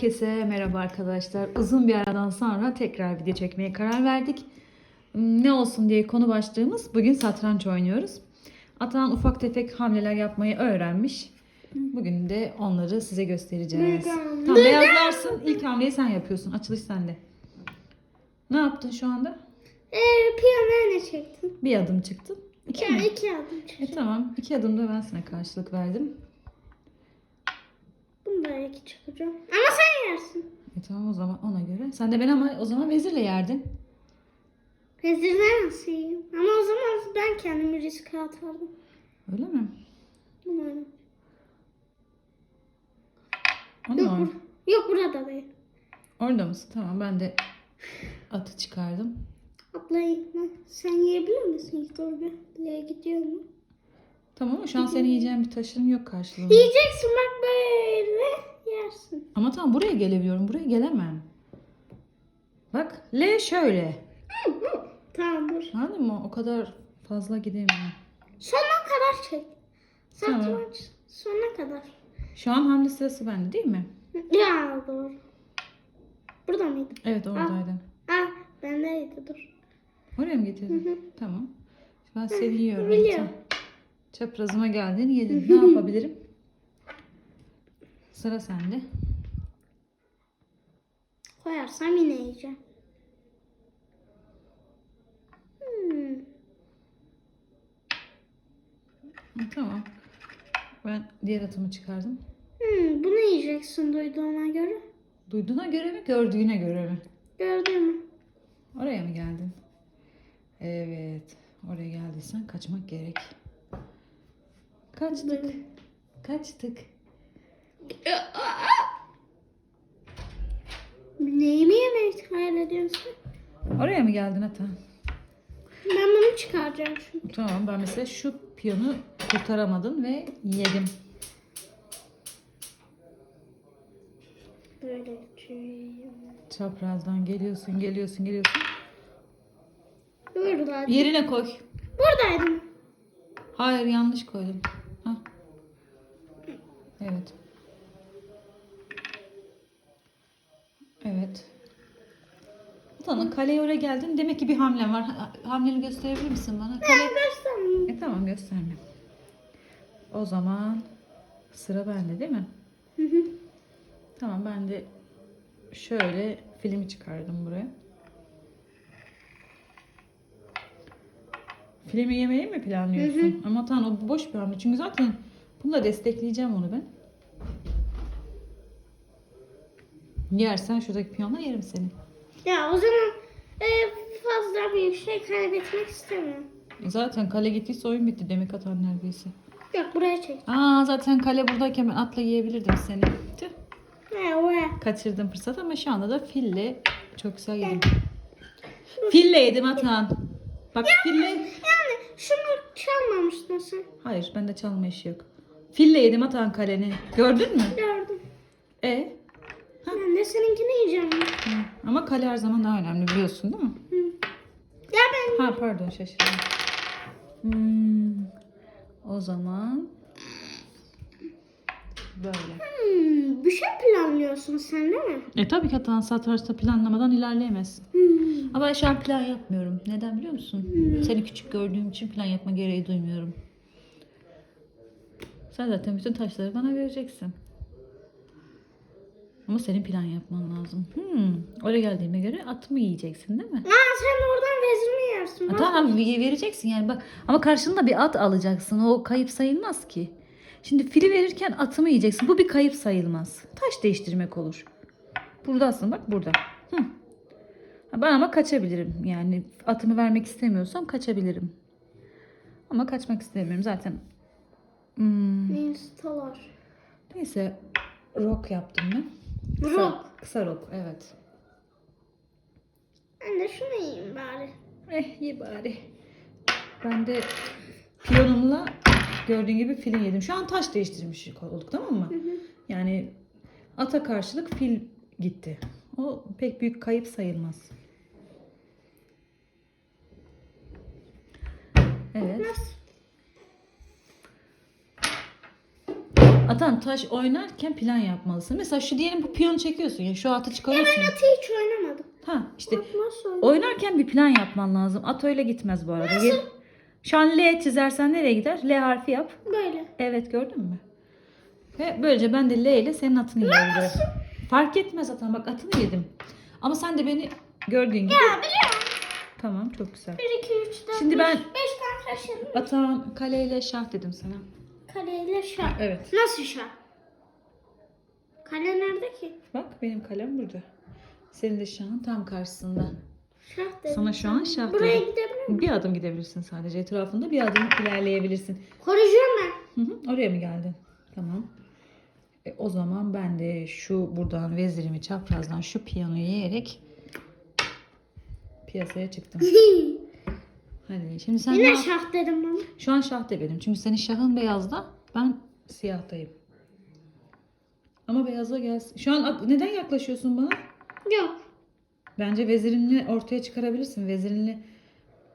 Herkese merhaba arkadaşlar. Uzun bir aradan sonra tekrar video çekmeye karar verdik. Hmm, Ne olsun diye konu başlığımız bugün satranç oynuyoruz. Atan ufak tefek hamleler yapmayı öğrenmiş. Bugün de onları size göstereceğiz. Tamam beyazlarsın. İlk hamleyi sen yapıyorsun. Açılış sende. Ne yaptın şu anda? Ee, piyano ne çektin? Bir adım çıktın. İki mi? İki, adım çektim. E tamam. İki adımda ben sana karşılık verdim. İki çıkacağım. Ama sen yersin. E tamam o zaman ona göre. Sen de ben ama o zaman vezirle yerdin. Vezirden nasıl yiyeyim? Ama o zaman ben kendimi riske atardım. Öyle mi? Umarım. Onu Yok, mu? bur- yok burada değil. Orada mısın? Tamam ben de atı çıkardım. Ablayı sen yiyebilir misin? Bir. Nereye gidiyor mu? Tamam ama şu an senin yiyeceğin bir taşın yok karşılığında. Yiyeceksin bak böyle. Ama tamam buraya gelebiliyorum. Buraya gelemem. Bak L şöyle. Tamam dur. Anladın mı? O kadar fazla gidemiyorum. Sonuna kadar çek. Tamam. Sonuna kadar. Şu an hamle sırası bende değil mi? Ya doğru. Burada mıydı? Evet oradaydın. Ah bendeydi dur. Oraya mı getirdin? Tamam. Ben seni yiyorum. biliyorum. Çaprazıma geldin yedin. Ne yapabilirim? Sıra sende. Koyarsam yine yiyeceğim. Hmm. Tamam. Ben diğer atımı çıkardım. Hmm, bunu yiyeceksin duyduğuma göre. Duyduğuna göre mi, gördüğüne göre mi? Gördün mü? Oraya mı geldin? Evet. Oraya geldiysen kaçmak gerek. Kaçtık. Kaçtık. Neyi mi yemeyi hayal ediyorsun? Oraya mı geldin Ata? Ben bunu çıkaracağım şimdi. Tamam ben mesela şu piyonu kurtaramadın ve yedim. Böyle Çaprazdan geliyorsun, geliyorsun, geliyorsun. Buradaydım. Yerine koy. Buradaydım. Hayır yanlış koydum. Hah. Evet. Evet. Tamam kaleye oraya geldin. Demek ki bir hamlen var. Ha- Hamleni gösterebilir misin bana? Kale... E, tamam gösterme. O zaman sıra bende değil mi? Hı hı. Tamam ben de şöyle filmi çıkardım buraya. Filmi yemeyi mi planlıyorsun? Ama tamam o boş bir hamle. Çünkü zaten bununla destekleyeceğim onu ben. Yersen şuradaki piyonla yerim seni. Ya o zaman e, fazla bir şey kaybetmek istemiyorum. Zaten kale gittiyse oyun bitti demek atan neredeyse. Yok buraya çek. Aa zaten kale buradayken ben atla yiyebilirdim seni. Tüh. He oraya. Kaçırdım fırsat ama şu anda da fille çok güzel yedim. Fille yedim atan. Bak fille. Yani şunu çalmamıştın sen. Hayır bende çalma işi yok. Fille yedim atan kaleni. Gördün mü? Gördüm. E de seninkini yiyeceğim. Hı. Ama kale her zaman daha önemli biliyorsun değil mi? Hı. Ya ben Ha pardon şaşırdım. Hmm. O zaman böyle. hmm, bir şey planlıyorsun sen değil mi? E tabii ki atan satrançta planlamadan ilerleyemezsin. Hmm. Ama şu an plan yapmıyorum. Neden biliyor musun? Seni küçük gördüğüm için plan yapma gereği duymuyorum. Sen zaten bütün taşları bana vereceksin. Ama senin plan yapman lazım. Hmm. Oraya geldiğime göre atımı yiyeceksin değil mi? Aa sen oradan vezir mi yersin? Ha, tamam ve- vereceksin yani bak. Ama karşında bir at alacaksın. O kayıp sayılmaz ki. Şimdi fili verirken atımı yiyeceksin. Bu bir kayıp sayılmaz. Taş değiştirmek olur. Buradasın bak burada. Hı. Ha, Ben ama kaçabilirim. Yani atımı vermek istemiyorsam kaçabilirim. Ama kaçmak istemiyorum zaten. Hmm, neyse rock yaptım ben. Kısa, Rock. Kısa rock evet. Ben de şunu yiyeyim bari. Eh ye bari. Ben de piyonumla gördüğün gibi fil yedim. Şu an taş değiştirmiş olduk tamam mı? Yani ata karşılık fil gitti. O pek büyük kayıp sayılmaz. Evet. Nasıl? Atan taş oynarken plan yapmalısın. Mesela şu diyelim bu piyonu çekiyorsun ya şu atı çıkarıyorsun. ya. Atı hiç oynamadım. Ha işte nasıl oynarken bir plan yapman lazım. At öyle gitmez bu arada. Gel- Şu an L çizersen nereye gider? L harfi yap. Böyle. Evet gördün mü? Ve böylece ben de L ile senin atını yiyebilirim. Fark etmez Atan bak atını yedim. Ama sen de beni gördüğün gibi. Ya biliyorum. Tamam çok güzel. 1, 2, 3, 4, Şimdi ben 5 tane taşıdım. Atan kaleyle şah dedim sana. Kaleyle şah. Evet. Nasıl şah? Kale nerede ki? Bak benim kalem burada. Senin de şahın tam karşısında. Şah dedim. Sana şu an şah Buraya dedim. gidebilir miyim? Bir adım gidebilirsin sadece. Etrafında bir adım ilerleyebilirsin. Koruyacağım ben. Hı hı, oraya mı geldin? Tamam. E, o zaman ben de şu buradan vezirimi çaprazdan şu piyanoyu yiyerek piyasaya çıktım. Hadi şimdi sen ne Yine şah dedim bana. Şu an şah de benim. Çünkü senin şahın beyazda ben siyahtayım. Ama beyaza gelsin. Şu an ak- neden yaklaşıyorsun bana? Yok. Bence vezirinle ortaya çıkarabilirsin. Vezirinle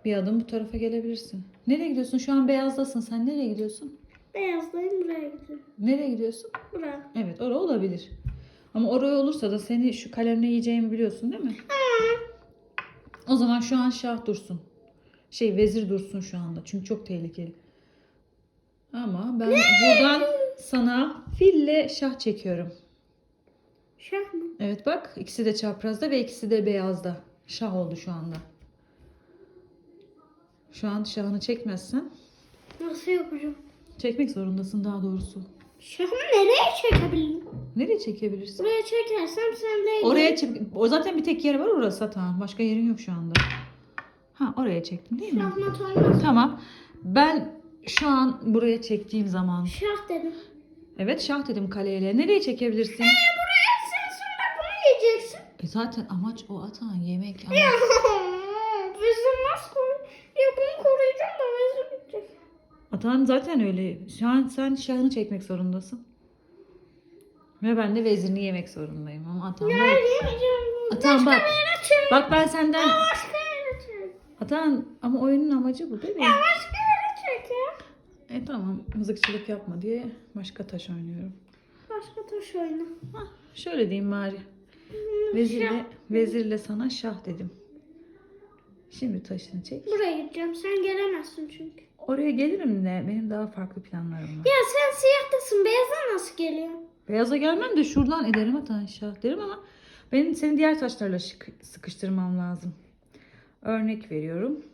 bir adım bu tarafa gelebilirsin. Nereye gidiyorsun? Şu an beyazdasın. Sen nereye gidiyorsun? Beyazdayım buraya gidiyorum. Nereye gidiyorsun? Buraya. Evet oraya olabilir. Ama oraya olursa da seni şu kalemle yiyeceğimi biliyorsun değil mi? O zaman şu an şah dursun. Şey vezir dursun şu anda. Çünkü çok tehlikeli. Ama ben buradan sana fille şah çekiyorum. Şah mı? Evet bak ikisi de çaprazda ve ikisi de beyazda. Şah oldu şu anda. Şu an şahını çekmezsen Nasıl yapacağım? çekmek zorundasın daha doğrusu. Şahımı nereye çekebilirim? Nereye çekebilirsin? Buraya çekersem sen de Oraya çek. O zaten bir tek yer var orası tamam. Başka yerin yok şu anda. Ha oraya çektim değil mi? Şahmat olmaz. Tamam. Ben şu an buraya çektiğim zaman Şah dedim. evet şah dedim kaleyle. Nereye çekebilirsin? Buraya sen sonra bunu yiyeceksin. E zaten amaç o atan yemek. Ama Vezir nasıl koruy? Ya bunu koruyacağım da vezir gidecek. atan zaten öyle. Şu an sen şahını çekmek zorundasın. Ve ben de vezirini yemek zorundayım. Ama atan böyle. Yemeyeceğim. Atan bak. Yere çek. Bak ben senden Başka. Atan ama oyunun amacı bu değil mi? Başka yere çek ya. E tamam mızıkçılık yapma diye başka taş oynuyorum. Başka taş oyna. Hah, şöyle diyeyim bari. Hmm, Vezirle, vezirle sana şah dedim. Şimdi taşını çek. Buraya gideceğim. Sen gelemezsin çünkü. Oraya gelirim de benim daha farklı planlarım var. Ya sen siyahtasın. Beyaza nasıl geliyor? Beyaza gelmem de şuradan ederim atan şah derim ama benim seni diğer taşlarla sıkıştırmam lazım. Örnek veriyorum.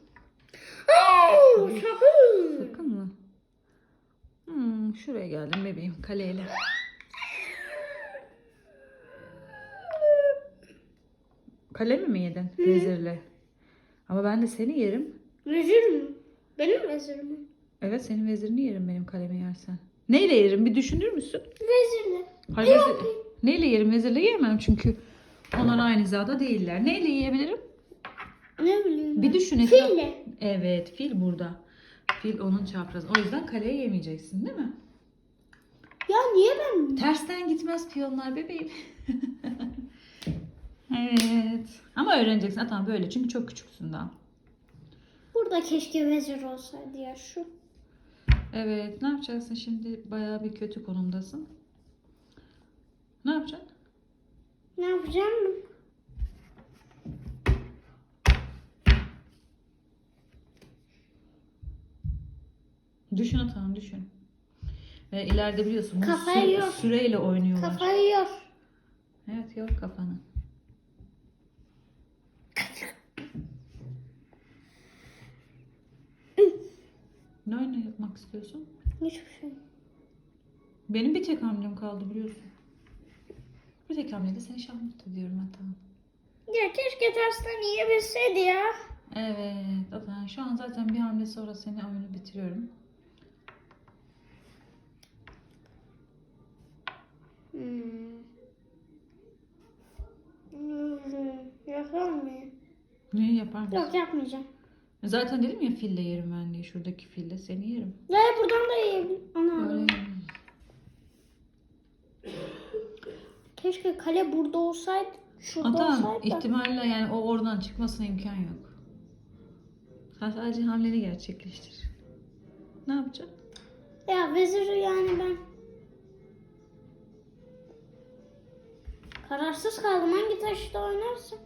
Sakın. Sakın mı? Hmm, şuraya geldim bebeğim kaleyle. Kalemi mi yedin vezirle? Ama ben de seni yerim. Vezir mi? Benim vezirim mi? Evet senin vezirini yerim benim kalemi yersen. Neyle yerim bir düşünür müsün? Vezirle. Hayır, vezir- neyle yerim vezirle yiyemem çünkü onlar aynı hizada değiller. Neyle yiyebilirim? Ne bileyim. Bir düşün. etraf- Fille. Evet fil burada. Fil onun çaprazı. O yüzden kaleye yemeyeceksin değil mi? Ya niye ben? Tersten gitmez piyonlar bebeğim. evet. Ama öğreneceksin. Ha, tamam böyle çünkü çok küçüksün daha. Burada keşke vezir olsaydı ya şu. Evet ne yapacaksın şimdi bayağı bir kötü konumdasın. Ne yapacaksın? Ne yapacağım Düşün atalım düşün. Ve ileride biliyorsun Kafayı sü- süreyle oynuyorlar. Kafayı yor. Evet yor kafanı. ne oyunu yapmak istiyorsun? Hiçbir şey. Benim bir tek hamlem kaldı biliyorsun. Bir tek hamlede seni şahmat ediyorum hatta. Ya keşke tersten yiyebilseydi ya. Evet Atan şu an zaten bir hamle sonra seni oyunu bitiriyorum. Hmm. Yapar mı? Neyi yapar mısın? Yok yapmayacağım. Zaten dedim ya fille yerim ben diye. Şuradaki fille seni yerim. Ya buradan da yiyebilirim. Ana. Öyle. Keşke kale burada olsaydı. Şurada Atan olsaydı. ihtimalle yani o oradan çıkmasına imkan yok. Sen sadece hamleni gerçekleştir. Ne yapacaksın? Ya vezir yani ben. Kararsız kaldım. Hangi taşta oynarsın?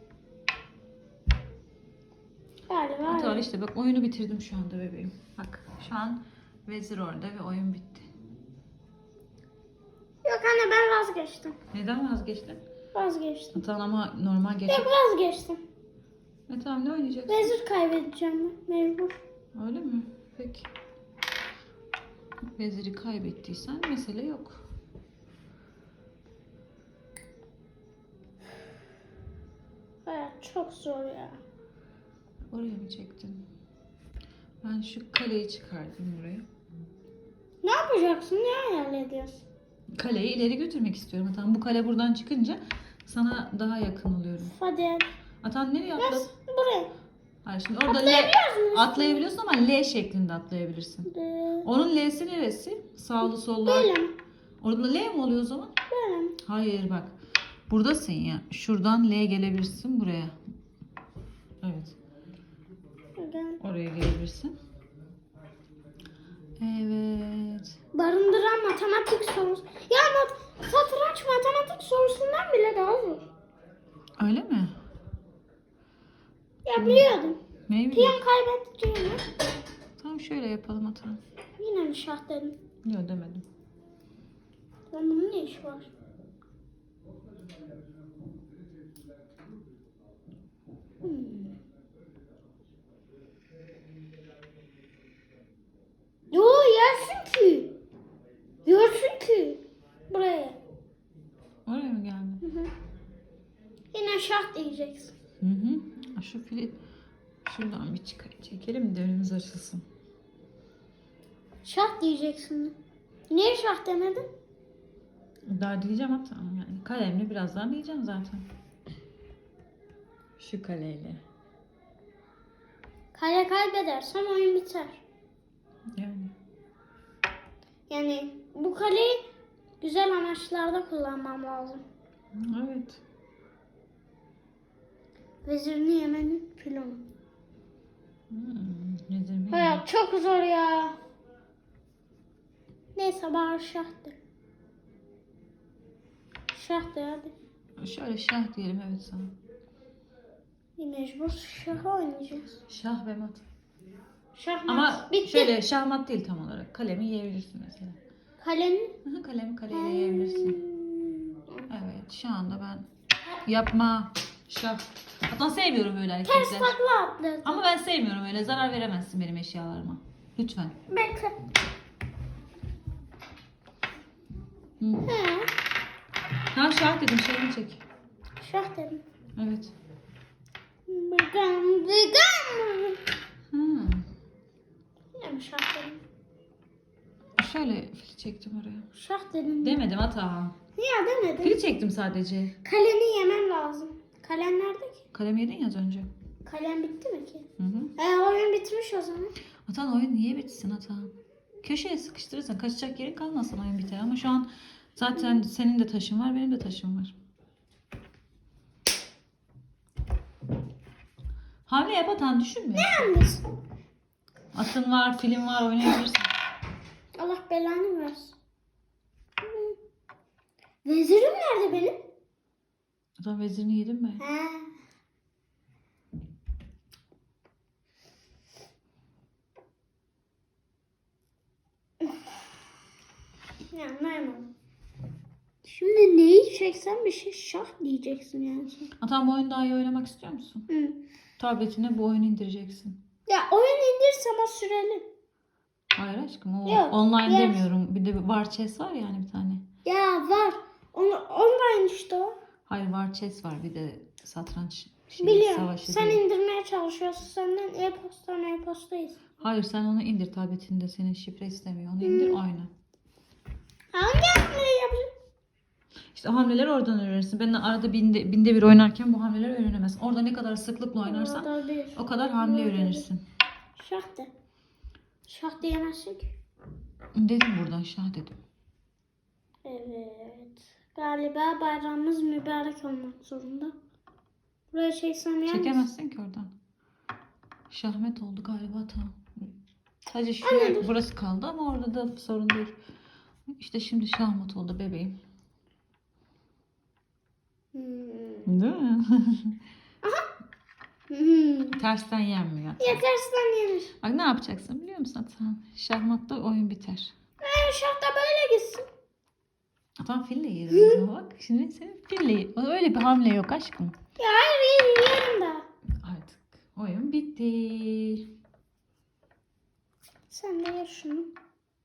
Galiba. Öyle. işte bak oyunu bitirdim şu anda bebeğim. Bak şu an vezir orada ve oyun bitti. Yok anne ben vazgeçtim. Neden vazgeçtin? Vazgeçtim. Atan ama normal geç. Yok vazgeçtim. E tamam ne oynayacaksın? Vezir kaybedeceğim ben. Mecbur. Öyle mi? Peki. Veziri kaybettiysen mesele yok. Çok zor ya. Oraya mı çektin? Ben şu kaleyi çıkardım buraya. Ne yapacaksın? Ne hayal ediyorsun? Kaleyi ileri götürmek istiyorum Atan. Bu kale buradan çıkınca sana daha yakın oluyorum. Hadi. Atan nereye atladın? Nasıl? Buraya. Hayır şimdi orada L atlayabiliyorsun ama L şeklinde atlayabilirsin. Ee, Onun L'si neresi? Sağlı sollu. Böyle? Orada L mi oluyor o zaman? Böyle? Hayır bak. Buradasın ya. Şuradan L gelebilirsin buraya. Evet. Buradan. Oraya gelebilirsin. Evet. Barındıran matematik sorusu. Ya mat satranç matematik sorusundan bile daha zor. Öyle mi? Ya biliyordum. Neyi Piyon kaybedeceğimi. Tamam şöyle yapalım Atan. Yine mi şah dedim. Yok demedim. Lan bunun ne işi var? Hmm. Yo yersin ki. Yersin ki. Buraya. Oraya mı geldin? Hı hı. Yine şah diyeceksin. Hı hı. Fili şuradan bir çıkar, çekelim de önümüz açılsın. Şah diyeceksin. Niye şah demedin? Daha diyeceğim hatta yani kalemle birazdan diyeceğim zaten. Şu kaleyle. Kale kaybedersem oyun biter. Yani. Yani bu kaleyi güzel amaçlarda kullanmam lazım. Evet. Vezirini yemenin planı. Hmm? Hayat çok zor ya. Neyse bari şah de. Şah de hadi. Şöyle şah diyelim evet sana. Mecbur şah oynayacağız. Şah ve mat. Şah Ama bitti. şöyle şah mat değil tam olarak. Kalemi yiyebilirsin mesela. Kalenin Hı Kalemi kaleyle yiyebilirsin. Hmm. Evet şu anda ben yapma şah. Hatta sevmiyorum böyle ters hareketler. takla atladı. Ama ben sevmiyorum öyle. Zarar veremezsin benim eşyalarıma. Lütfen. Bekle. Hı. He. Ha şah dedim şeyini çek. Şah dedim. Evet. Bıgam bıgam. Hı. Yine mi şah dedim? Şöyle fili çektim oraya. Şah dedim. Demedim hata. Ya demedim. Fili çektim sadece. Kaleni yemem lazım. Kalem nerede ki? Kalemi yedin ya az önce. Kalem bitti mi ki? Hı hı. E oyun bitmiş o zaman. Atan oyun niye bitsin Atan? Köşeye sıkıştırırsan kaçacak yerin kalmasın oyun biter. Ama şu an zaten senin de taşın var benim de taşım var. Hamle yap Atan düşünmüyor. Yalnız. Atın var, film var oynayabilirsin. Allah belanı versin. Vezirim nerede benim? Atan vezirini yedin mi? He. Ya anlayamadım. Şimdi neyi çeksem bir şey şah diyeceksin yani. sen. Atan bu oyunu daha iyi oynamak istiyor musun? Hı. Tabletine bu oyunu indireceksin. Ya oyun indirsem o süreli. Hayır aşkım o Yok, online yok. demiyorum. Bir de War Chess var yani bir tane. Ya var. Onu, online işte o. Hayır War Chess var bir de satranç şey, Biliyorum. savaşı Sen değil. indirmeye çalışıyorsun. Senden e-posta e-postayız. Hayır sen onu indir tabletinde senin şifre istemiyor. Onu indir Hmm. oyna. Hangi hamleyi yapayım? İşte hamleleri oradan öğrenirsin. Ben arada binde, binde bir oynarken bu hamleleri öğrenemezsin. Orada ne kadar sıklıkla oynarsan o kadar hamle Orada bir. öğrenirsin. Şah de. Şah diyemezsin ki. Dedim buradan şah dedim. Evet. Galiba bayramımız mübarek olmak zorunda. Buraya çeksem yer misin? Çekemezsin ki oradan. Şahmet oldu galiba tamam. Sadece şu dur. burası kaldı ama orada da sorun değil. İşte şimdi şahmat oldu bebeğim. Hmm. Değil mi? Hmm. Tersten yenmiyor. Ya tersten yenir. Bak ne yapacaksın biliyor musun Atan? Şahmatta oyun biter. Ee, şahta böyle gitsin. Atan fille yerim. Bak şimdi senin fille. Öyle bir hamle yok aşkım. Ya hayır yerim, daha. Artık oyun bitti. Sen de yer şunu.